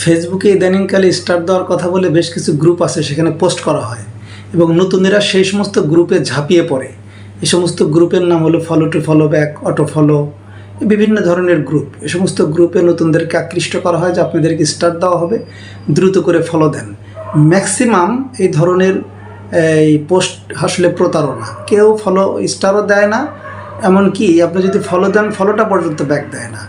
ফেসবুকে ইদানিংকালে স্টার দেওয়ার কথা বলে বেশ কিছু গ্রুপ আছে সেখানে পোস্ট করা হয়। এবং নতুনেরা সেই সমস্ত গ্রুপে ঝাঁপিয়ে পড়ে। এই সমস্ত গ্রুপের নাম হলো follow to follow back auto follow বিভিন্ন ধরনের গ্রুপ এ সমস্ত গ্রুপে নতুনদেরকে আকৃষ্ট করা হয় যে আপনাদেরকে স্টার দেওয়া হবে, দ্রুত করে ফলো দেন। ম্যাক্সিমাম এই ধরনের, এই পোস্ট আসলে প্রতারণা। কেউ ফলো স্টারও দেয় না, এমনকি আপনি যদি ফলো দেন ফলোটা পর্যন্ত ব্যাক দেয় না।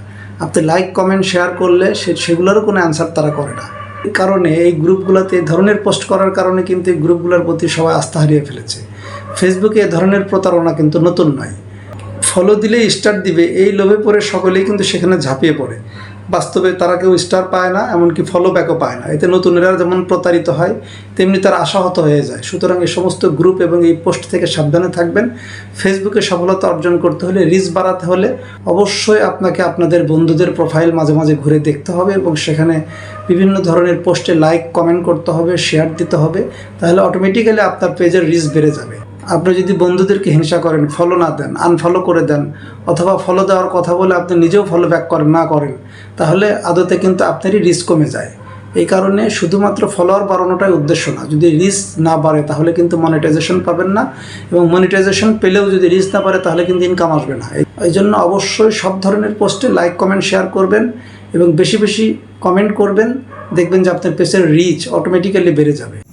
আপনি লাইক কমেন্ট শেয়ার করলে সে সেগুলোরও কোনো অ্যান্সার তারা করে না। এই কারণে এই গ্রুপগুলোতে এই ধরনের পোস্ট করার কারণে কিন্তু এই গ্রুপগুলোর প্রতি সবাই আস্থা হারিয়ে ফেলেছে। ফেসবুকে এ ধরনের প্রতারণা কিন্তু নতুন নয়। ফলো দিলে স্টার দিবে, এই লোভে পড়ে সকলেই কিন্তু সেখানে ঝাঁপিয়ে পড়ে। বাস্তবে তারা কেউ স্টার পায় না, এমনকি ফলো ব্যাকও পায় না। এতে নতুনেরা যেমন প্রতারিত হয়, তেমনি তারা আশাহত হয়ে যায়। সুতরাং এই সমস্ত গ্রুপ এবং এই পোস্ট থেকে সাবধানে থাকবেন। ফেসবুকে সফলতা অর্জন করতে হলে রিচ বাড়াতে হলে অবশ্যই আপনাকে আপনাদের বন্ধুদের প্রোফাইল মাঝে মাঝে ঘুরে দেখতে হবে এবং সেখানে বিভিন্ন ধরনের পোস্টে লাইক কমেন্ট করতে হবে শেয়ার দিতে হবে। তাহলে অটোমেটিক্যালি আপনার পেজের রিচ বেড়ে যাবে। আপনি যদি বন্ধুদেরকে হিংসা করেন ফলো না দেন আনফলো করে দেন, অথবা ফলো দেওয়ার কথা বলে আপনি নিজেও ফলো ব্যাক করেন, না করেন, তাহলে আদতে কিন্তু আপনারই রিস্ক কমে যায়। এই কারণে শুধুমাত্র ফলোয়ার বাড়ানোটাই উদ্দেশ্য না। যদি রিচ না বাড়ে, তাহলে কিন্তু মনিটাইজেশন পাবেন না এবং মনিটাইজেশন পেলেও যদি রিচ না বাড়ে, তাহলে কিন্তু ইনকাম আসবে না। এই- জন্য অবশ্যই সব ধরনের পোস্টে লাইক কমেন্ট শেয়ার করবেন এবং বেশি বেশি কমেন্ট করবেন। দেখবেন যে আপনার পেজের রিচ অটোমেটিক্যালি বেড়ে যাবে।